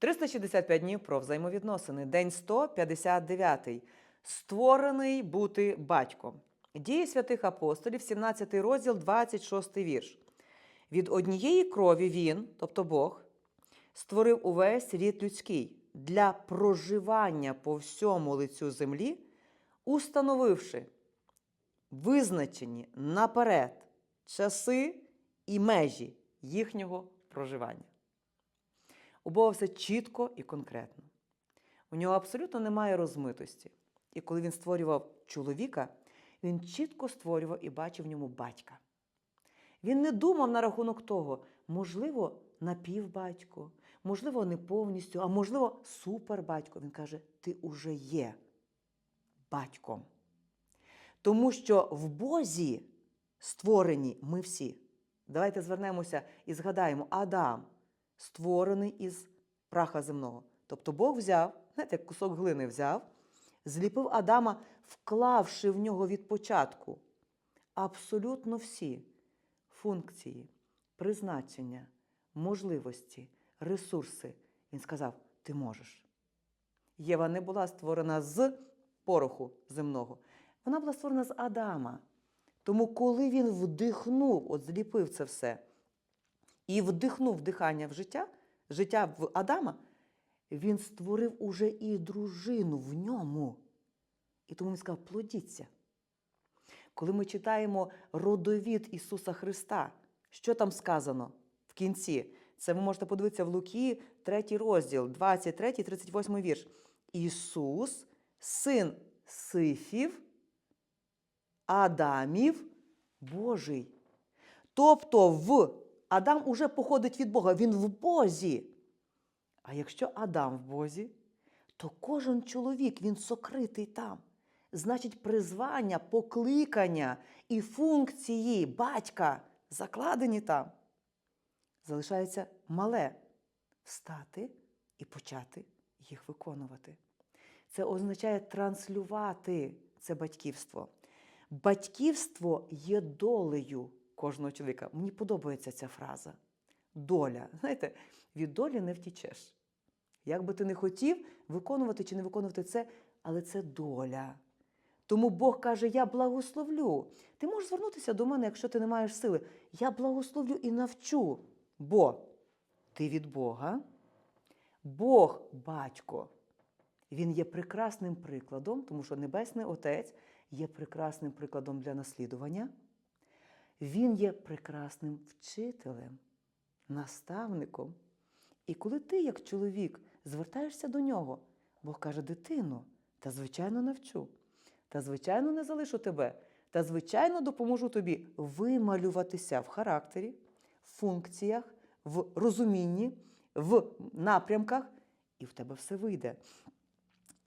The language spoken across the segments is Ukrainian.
365 днів про взаємовідносини. День 159. Створений бути батьком. Дії святих апостолів, 17 розділ, 26 вірш. Від однієї крові він, тобто Бог, створив увесь рід людський для проживання по всьому лицю землі, установивши визначені наперед часи і межі їхнього проживання. У Бога все чітко і конкретно. У нього абсолютно немає розмитості. І коли він створював чоловіка, він чітко створював і бачив в ньому батька. Він не думав на рахунок того, можливо, напівбатько, можливо, не повністю, а можливо, супербатько. Він каже: ти уже є батьком. Тому що в Бозі створені ми всі. Давайте звернемося і згадаємо, Адам створений із праха земного. Тобто Бог взяв, знаєте, як кусок глини взяв, зліпив Адама, вклавши в нього від початку абсолютно всі функції, призначення, можливості, ресурси. Він сказав: ти можеш. Єва не була створена з пороху земного, вона була створена з Адама. Тому, коли він вдихнув, от зліпив це все, і вдихнув дихання в життя, життя в Адама, він створив уже і дружину в ньому. І тому він сказав: плодіться. Коли ми читаємо родовід Ісуса Христа, що там сказано в кінці? Це ви можете подивитися в Луки, 3 розділ, 23, 38 вірш. Ісус, син Сифів, Адамів, Божий. Тобто в Адам уже походить від Бога, він в Бозі. А якщо Адам в Бозі, то кожен чоловік він сокритий там. Значить, призвання, покликання і функції батька закладені там. Залишається мале встати і почати їх виконувати. Це означає транслювати це батьківство. Батьківство є долею кожного чоловіка. Мені подобається ця фраза. Доля. Знаєте, від долі не втічеш. Як би ти не хотів виконувати чи не виконувати це, але це доля. Тому Бог каже: Я благословлю. Ти можеш звернутися до мене, якщо ти не маєш сили. Я благословлю і навчу. Бо ти від Бога, Бог батько. Він є прекрасним прикладом, тому що Небесний Отець є прекрасним прикладом для наслідування. Він є прекрасним вчителем, наставником. І коли ти, як чоловік, звертаєшся до нього, Бог каже: дитино, та звичайно навчу, та звичайно не залишу тебе, та звичайно допоможу тобі вималюватися в характері, в функціях, в розумінні, в напрямках, і в тебе все вийде.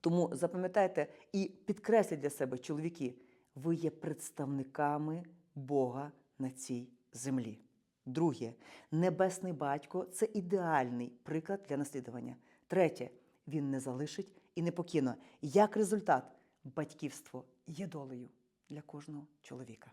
Тому запам'ятайте і підкресліть для себе, чоловіки, ви є представниками Бога на цій землі. Друге, небесний батько це ідеальний приклад для наслідування. Третє, він не залишить і не покине. Як результат, батьківство є долею для кожного чоловіка.